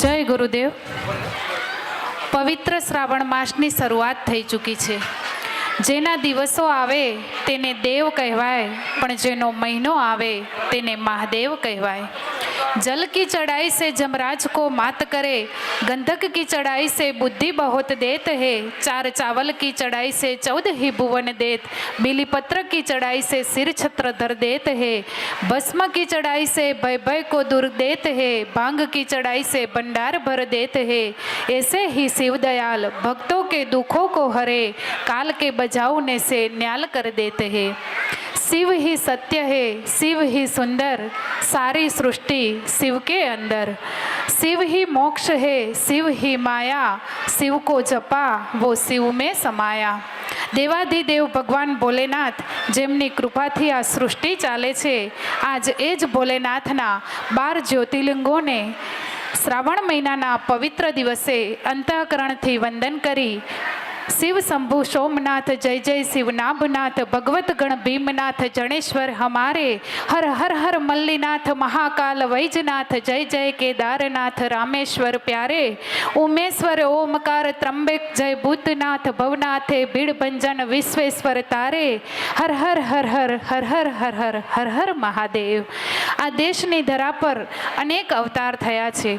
જય ગુરુદેવ. પવિત્ર શ્રાવણ માસની શરૂઆત થઈ ચૂકી છે. જેના દિવસો આવે તેને દેવ કહેવાય, પણ જેનો મહિનો આવે તેને મહાદેવ કહેવાય. जल की चढ़ाई से जमराज को मात करे, गंधक की चढ़ाई से बुद्धि बहुत देत है, चार चावल की चढ़ाई से चौदह ही भुवन देत, बिलीपत्र की चढ़ाई से सिर छत्र धर देत है, भस्म की चढ़ाई से भय भय को दूर देत है भाँग की चढ़ाई से भंडार भर देत है, ऐसे ही शिव दयाल भक्तों के दुखों को हरे, काल के बजावने से न्याल कर देते हैं। शिव ही सत्य है शिव ही सुंदर सारी सृष्टि शिव के अंदर शिव ही मोक्ष है शिव ही माया शिव को जपा वो शिव में समाया દેવાધિદેવ ભગવાન ભોલેનાથ જેમની કૃપાથી આ સૃષ્ટિ ચાલે છે આજ એ જ ભોલેનાથના બાર જ્યોતિર્લિંગોને શ્રાવણ મહિનાના પવિત્ર દિવસે અંતઃકરણથી વંદન કરી શિવ શંભુ, સોમનાથ, જય જય શિવ નાભનાથ ભગવત ગણ, ભીમનાથ, જણેશ્વર, હમારે, હર હર હર મલ્લીનાથ, મહાકાલ, વૈજનાથ, જય જય કેદારનાથ, રામેશ્વર, પ્યારે, ઉમેશ્વર, ઓમકાર, ત્રંબેક, જય ભૂતનાથ, ભવનાથે ભીડ ભંજન વિશ્વેશ્વર, તારે, હર હર હર હર હર હર હર હર હર હર મહાદેવ. આ દેશની ધરા પર અનેક અવતાર થયા છે.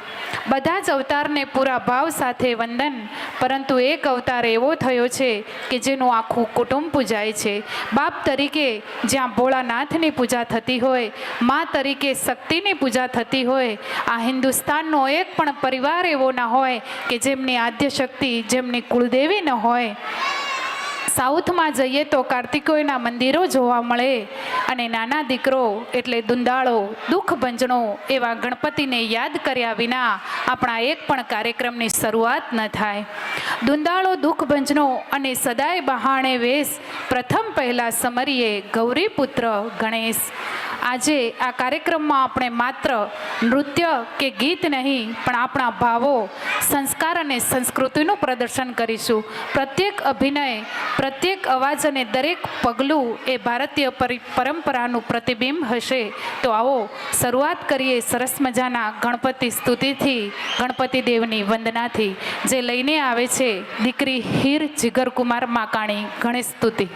બધા જ અવતારને પૂરા ભાવ સાથે વંદન, પરંતુ એક અવતાર એવો થયો છે કે જેનું આખું કુટુંબ પૂજાય છે. બાપ તરીકે જ્યાં ભોળાનાથની પૂજા થતી હોય, મા તરીકે શક્તિની પૂજા થતી હોય, આ હિન્દુસ્તાનનો એક પણ પરિવાર એવો ના હોય કે જેમની આદ્ય શક્તિ જેમની કુળદેવી ન હોય. સાઉથમાં જઈએ તો કાર્તિકોયના મંદિરો જોવા મળે અને નાના દીકરો એટલે દુંદાળો, દુઃખ ભંજણો એવા ગણપતિને યાદ કર્યા વિના આપણા એક પણ કાર્યક્રમની શરૂઆત ન થાય. દુંદાળો, દુઃખ ભંજનો અને સદાય બહાણે વેશ પ્રથમ પહેલાં સમરીએ ગૌરીપુત્ર ગણેશ. આજે આ કાર્યક્રમમાં આપણે માત્ર નૃત્ય કે ગીત નહીં, પણ આપણા ભાવો, સંસ્કાર અને સંસ્કૃતિનું પ્રદર્શન કરીશું. પ્રત્યેક અભિનય, પ્રત્યેક અવાજ અને દરેક પગલું એ ભારતીય પરી, પરંપરાનું પ્રતિબિંબ હશે. તો આવો શરૂઆત કરીએ સરસ મજાના ગણપતિ સ્તુતિથી, ગણપતિ દેવની વંદનાથી, જે લઈને આવે છે દીકરી હીર જીગરકુમાર માકાણી. ગણેશ સ્તુતિ.